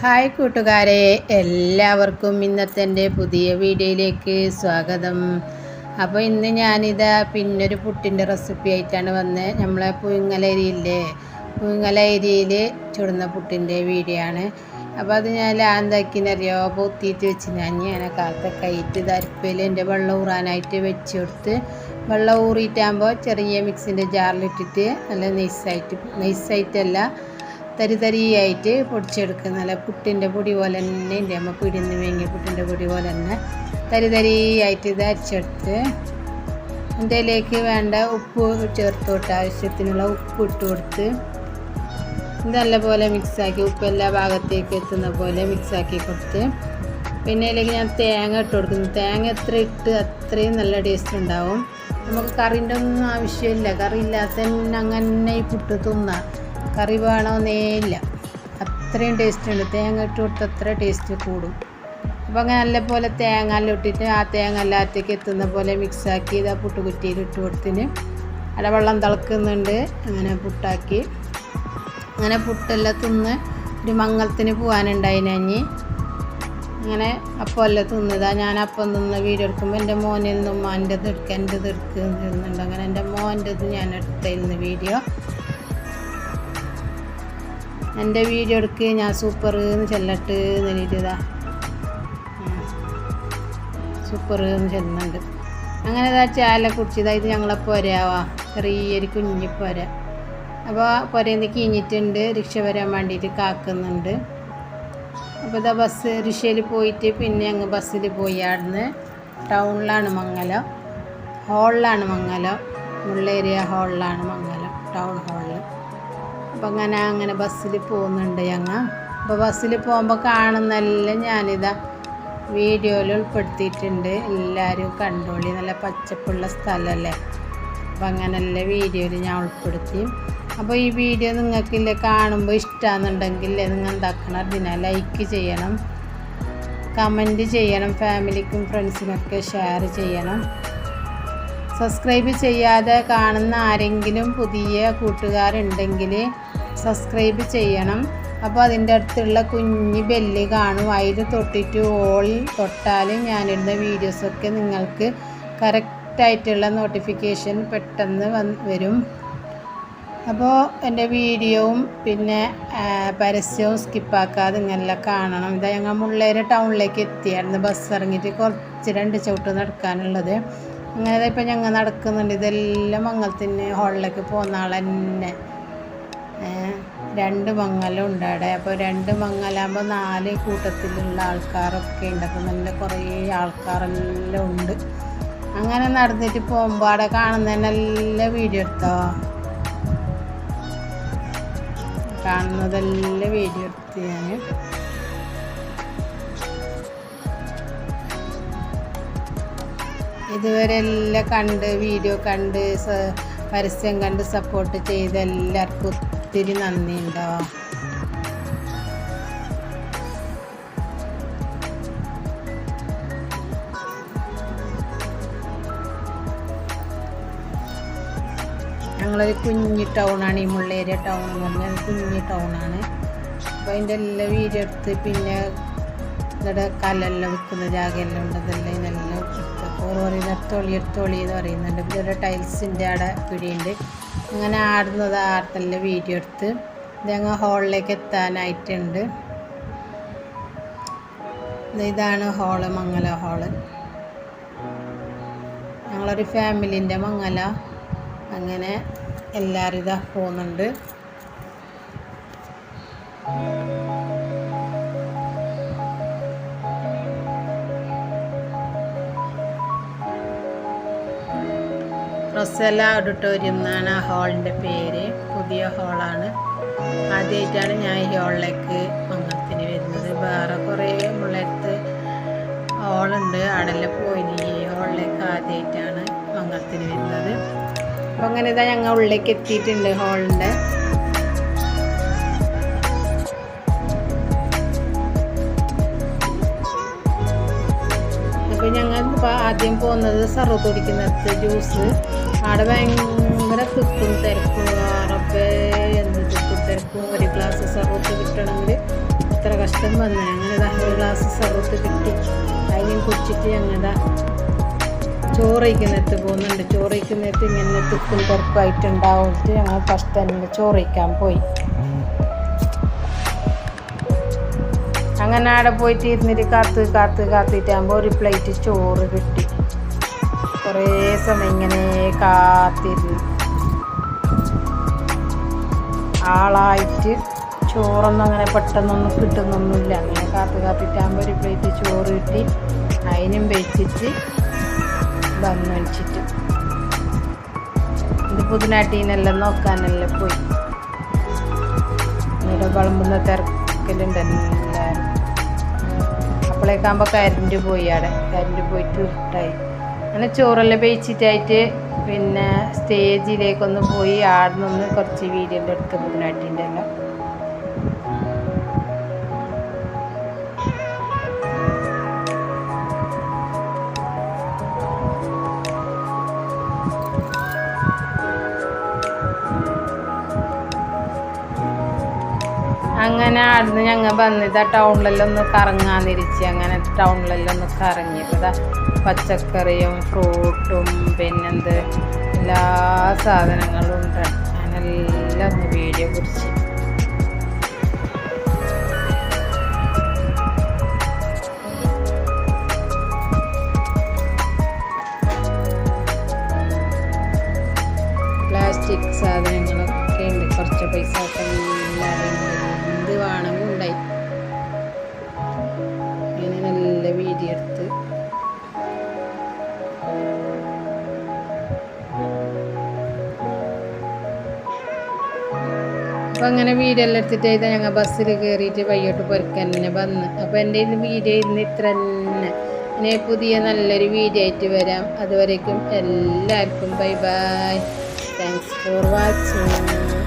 Hi കൂട്ടുകാരെ എല്ലാവർക്കും ഇന്നത്തെ എന്റെ പുതിയ വീഡിയോയിലേക്ക് സ്വാഗതം. അപ്പോൾ ഇന്ന് ഞാനിതാ പിന്നൊരു പുട്ടിന്റെ റെസിപ്പി ആയിട്ടാണ് വന്നത് നമ്മളെ പുഴുങ്ങലരിയില്ലേ? പുഴുങ്ങലരിയിൽ ചുടുന്ന പുട്ടിന്റെ വീഡിയോ ആണ്. അപ്പോൾ അത് ഞാൻ ലാന്താക്കിനറിയോ പൊത്തിയിട്ട് വെച്ച് ഞാൻ ഞാൻ കാലത്തെ കയറ്റ് തരപ്പിൽ എന്റെ വെള്ളം ഊറാനായിട്ട് വെച്ച് കൊടുത്ത് വെള്ളം ഊറിയിട്ടാകുമ്പോൾ ചെറിയ മിക്സിന്റെ ജാറിലിട്ടിട്ട് നല്ല നൈസായിട്ട് നൈസായിട്ടല്ല തരി തരിയായിട്ട് പൊടിച്ചെടുക്കുക. നല്ല പുട്ടിന്റെ പൊടി പോലെ തന്നെ ഉണ്ട് നമ്മൾ പിടിന്ന് വേങ്ങിയ പുട്ടിന്റെ പൊടി പോലെ തന്നെ തരി തരിയായിട്ട് ഇത് അരച്ചെടുത്ത് ഇതിലേക്ക് വേണ്ട ഉപ്പ് ചേർത്ത് കൊടുത്ത് ആവശ്യത്തിനുള്ള ഉപ്പ് ഇട്ട് കൊടുത്ത് നല്ലപോലെ മിക്സാക്കി ഉപ്പ് എല്ലാ ഭാഗത്തേക്ക് എത്തുന്ന പോലെ മിക്സാക്കി കൊടുത്ത് പിന്നെ ഇതിലേക്ക് ഞാൻ തേങ്ങ ഇട്ട് കൊടുക്കുന്നു. തേങ്ങ എത്ര ഇട്ട് അത്രയും നല്ല ടേസ്റ്റ് ഉണ്ടാവും. നമുക്ക് കറിന്റെ ഒന്നും ആവശ്യമില്ല. കറി ഇല്ലാത്ത അങ്ങനെ ഈ പുട്ട് തിന്നാം. കറി വേണമെന്നേ ഇല്ല. അത്രയും ടേസ്റ്റ് ഉണ്ട്. തേങ്ങ ഇട്ട് കൊടുത്ത് അത്ര ടേസ്റ്റ് കൂടും. അപ്പോൾ അങ്ങനെ നല്ലപോലെ തേങ്ങ എല്ലാം ഇട്ടിട്ട് ആ തേങ്ങ എല്ലാത്തേക്ക് എത്തുന്ന പോലെ മിക്സാക്കി ഇത് ആ പുട്ടുകുറ്റിയിൽ ഇട്ട് കൊടുത്തിന്. അവിടെ വെള്ളം തിളക്കുന്നുണ്ട്. അങ്ങനെ പുട്ടാക്കി. അങ്ങനെ പുട്ടെല്ലാം തിന്ന് ഒരു മംഗളത്തിന് പോകാനുണ്ടായിന് അഞ്ഞി. അങ്ങനെ അപ്പം എല്ലാം തിന്നതാ. ഞാൻ അപ്പം തിന്ന് വീഡിയോ എടുക്കുമ്പോൾ എന്റെ മോനിൽ നിന്നും എന്റെ എടുക്കുക എന്റെ എടുക്കുന്നുണ്ട് അങ്ങനെ എന്റെ മോന്റെ ഞാൻ എടുത്തായിരുന്നു വീഡിയോ. എന്റെ വീഡിയോ എടുക്ക് ഞാൻ സൂപ്പർ എന്ന് ചെല്ലട്ട് എന്നിട്ടിതാ സൂപ്പർ എന്ന് ചെല്ലുന്നുണ്ട് അങ്ങനെ ഇതാ ചാല കുടിച്ചതാ ഇത് ഞങ്ങളെ പൊരയാവാ. ചെറിയൊരു കുഞ്ഞി പോര. അപ്പോൾ പുരയിന്ന് കിഞ്ഞിട്ടുണ്ട് റിക്ഷ വരാൻ വേണ്ടിയിട്ട് കാക്കുന്നുണ്ട്. അപ്പോൾ ഇതാ ബസ് റിക്ഷയിൽ പോയിട്ട് പിന്നെ അങ്ങ് ബസ്സിൽ പോയി. അവിടുന്ന് ടൗണിലാണ് മംഗലം. ഹോളിലാണ് മംഗലം. മുള്ളേരിയ ഹോളിലാണ് മംഗലം. ടൗൺ ഹാളിൽ അപ്പം അങ്ങനെ അങ്ങനെ ബസ്സിൽ പോകുന്നുണ്ട് ഞങ്ങൾ അപ്പോൾ ബസ്സിൽ പോകുമ്പോൾ കാണുന്നെല്ലാം ഞാനിതാ വീഡിയോയിൽ ഉൾപ്പെടുത്തിയിട്ടുണ്ട്. എല്ലാവരും കണ്ടോളി. നല്ല പച്ചപ്പുള്ള സ്ഥലമല്ലേ? അപ്പം അങ്ങനെയുള്ള വീഡിയോയിൽ ഞാൻ ഉൾപ്പെടുത്തി. അപ്പോൾ ഈ വീഡിയോ നിങ്ങൾക്കില്ലേ കാണുമ്പോൾ ഇഷ്ടമാണെന്നുണ്ടെങ്കിൽ നിങ്ങൾ എന്താക്കണം? അതിനെ ലൈക്ക് ചെയ്യണം. കമന്റ് ചെയ്യണം. ഫാമിലിക്കും ഫ്രണ്ട്സിനൊക്കെ ഷെയർ ചെയ്യണം. സബ്സ്ക്രൈബ് ചെയ്യാതെ കാണുന്ന ആരെങ്കിലും പുതിയ കൂട്ടുകാരുണ്ടെങ്കിൽ സബ്സ്ക്രൈബ് ചെയ്യണം. അപ്പോൾ അതിന്റെ അടുത്തുള്ള കുഞ്ഞ് ബെല്ല് കാണും. അതിൽ തൊട്ടിട്ട് ഓളിൽ തൊട്ടാൽ ഞാനിടുന്ന വീഡിയോസൊക്കെ നിങ്ങൾക്ക് കറക്റ്റായിട്ടുള്ള നോട്ടിഫിക്കേഷൻ പെട്ടെന്ന് വരും. അപ്പോൾ എന്റെ വീഡിയോവും പിന്നെ പരസ്യവും സ്കിപ്പാക്കാതെ ഇങ്ങനെല്ലാം കാണണം. ഇതാ ഞങ്ങൾ മുള്ളേര് ടൗണിലേക്ക് എത്തിയായിരുന്നു. ബസ് ഇറങ്ങിയിട്ട് കുറച്ച് രണ്ട് ചവിട്ട് നടക്കാനുള്ളത്. അങ്ങനെ ഇപ്പം ഞങ്ങൾ നടക്കുന്നുണ്ട്. ഇതെല്ലാം മംഗളത്തിന് ഹോളിലേക്ക് പോകുന്ന ആൾ തന്നെ. രണ്ട് മംഗലം ഉണ്ട് അവിടെ. അപ്പോൾ രണ്ട് മംഗലാകുമ്പോൾ നാല് കൂട്ടത്തിലുള്ള ആൾക്കാരൊക്കെ ഉണ്ട്. അപ്പോൾ നല്ല കുറേ ആൾക്കാരെല്ലാം ഉണ്ട്. അങ്ങനെ നടന്നിട്ട് പോകുമ്പോൾ അവിടെ കാണുന്നതിനെല്ലാം വീഡിയോ എടുത്തോ? കാണുന്നതെല്ലാം വീഡിയോ എടുത്ത് ഞാൻ ഇതുവരെ എല്ലാം കണ്ട് വീഡിയോ കണ്ട് പരസ്യം കണ്ട് സപ്പോർട്ട് ചെയ്ത എല്ലാവർക്കും ഒത്തിരി നന്ദിയുണ്ടോ? ഞങ്ങളൊരു കുഞ്ഞി ടൗണാണ് ഈ മുള്ളേരിയ ടൗൺ എന്ന് പറഞ്ഞാൽ കുഞ്ഞി ടൗണാണ് അപ്പോൾ അതിന്റെ എല്ലാം വീടെടുത്ത് പിന്നെ ഇവിടെ കല്ലെല്ലാം വിൽക്കുന്ന ജാഗയെല്ലാം ഉണ്ട് അപ്പോൾ പറയുന്ന എടുത്തോളി എടുത്തോളി എന്ന് പറയുന്നുണ്ട്. പിന്നെ ഒരു ടൈൽസിന്റെ അവിടെ പിടിയുണ്ട്. അങ്ങനെ ആടുന്നത് ആടുന്നെല്ലാം വീഡിയോ എടുത്ത് ഞങ്ങൾ ഹോളിലേക്ക് എത്താനായിട്ടുണ്ട്. ഇതാണ് ഹോൾ മംഗല ഹോൾ. ഞങ്ങളൊരു ഫാമിലിന്റെ മംഗല. അങ്ങനെ എല്ലാവരും ഇതാ പോകുന്നുണ്ട്. റൊസല ഓഡിറ്റോറിയം എന്നാണ് ആ ഹാളിന്റെ പേര്. പുതിയ ഹാളാണ്. ആദ്യമായിട്ടാണ് ഞാൻ ഈ ഹാളിലേക്ക് മംഗളത്തിന് വരുന്നത്. വേറെ കുറേ മുള്ളടുത്ത് ഹാളുണ്ട്. അവിടെല്ലാം പോയി ഈ ഹാളിലേക്ക് ആദ്യമായിട്ടാണ് മംഗളത്തിന് വരുന്നത്. അപ്പോൾ അങ്ങനെ ഇതാ ഞങ്ങൾ ഉള്ളിലേക്ക് എത്തിയിട്ടുണ്ട് ഹാളിന്റെ. അപ്പോൾ ആദ്യം പോകുന്നത് സർവത്ത് കുടിക്കുന്നിടത്ത് ജ്യൂസ്. അവിടെ ഭയങ്കര തിക്കും തിരക്കും റബ്ബേ എന്ത് തിക്കും തിരക്കും. ഒരു ഗ്ലാസ് സർവത്ത് കിട്ടണമെങ്കിൽ അത്ര കഷ്ടം വന്നു. ഞങ്ങളിതാ ഒരു ഗ്ലാസ് സർവത്ത് കിട്ടി. അതിനും കുടിച്ചിട്ട് ഞങ്ങളിതാ ചോറയ്ക്കുന്നിടത്ത് പോകുന്നുണ്ട്. ചോറയ്ക്കുന്നിടത്ത് ഇങ്ങനെ തിക്കും തിരക്കായിട്ടുണ്ടാവിട്ട് ഞങ്ങൾ ഫസ്റ്റ് തന്നെ ചോറയ്ക്കാൻ പോയി. അങ്ങനെ അവിടെ പോയിട്ട് ഇരുന്നിട്ട് കാത്ത് കാത്ത് കാത്തിട്ടാകുമ്പോൾ ഒരു പ്ലേറ്റ് ചോറ് കിട്ടി. കുറേ സമയം ഇങ്ങനെ കാത്തിരുന്നു. ആളായിട്ട് ചോറൊന്നും അങ്ങനെ പെട്ടെന്നൊന്നും കിട്ടുന്നൊന്നുമില്ല. അങ്ങനെ കാത്ത് കാത്തിട്ടാകുമ്പോൾ ഒരു പ്ലേറ്റ് ചോറ് കിട്ടി. അതിനും വെച്ചിട്ട് വന്നു വെച്ചിട്ട് ഇത് പുതിനാട്ടീനെല്ലാം നോക്കാനെല്ലാം പോയി. ഇവിടെ വിളമ്പുന്ന തിരക്കിലുണ്ട് എല്ലാവരും അപ്പോഴേക്കാകുമ്പോൾ കരണ്ട് പോയി അവിടെ കരണ്ട് പോയിട്ട് ഇട്ടായി അങ്ങനെ ചോറെല്ലാം പേച്ചിട്ടായിട്ട് പിന്നെ സ്റ്റേജിലേക്കൊന്ന് പോയി ആടുന്നൊന്ന് നിന്ന് കുറച്ച് വീഡിയോ എടുത്ത് മുന്നാട്ടിന്റെ എല്ലാം അങ്ങനെ അവിടുന്ന് ഞങ്ങൾ വന്നിതാ ടൗണിലെല്ലാം ഒന്ന് കറങ്ങാന്നിരിച്ച് അങ്ങനെ ടൗണിലെല്ലാം ഒന്ന് കറങ്ങിയതാ. പച്ചക്കറിയും ഫ്രൂട്ടും പിന്നെന്ത്? എല്ലാ സാധനങ്ങളും ഉണ്ട്. അങ്ങനെല്ലാം ഒന്ന് വീഡിയോ പിടിച്ച്. അപ്പം അങ്ങനെ വീഡിയോ എടുത്തിട്ട് ചെയ്താൽ ഞങ്ങൾ ബസ്സിൽ കയറിയിട്ട് വയ്യോട്ട് പൊരുക്കാൻ തന്നെ വന്ന്. അപ്പോൾ എന്റെ ഇന്ന് വീഡിയോ ഇന്ന് ഇത്ര തന്നെ. ഇനി പുതിയ നല്ലൊരു വീഡിയോ ആയിട്ട് വരാം. അതുവരേക്കും എല്ലാവർക്കും bye bye thanks for watching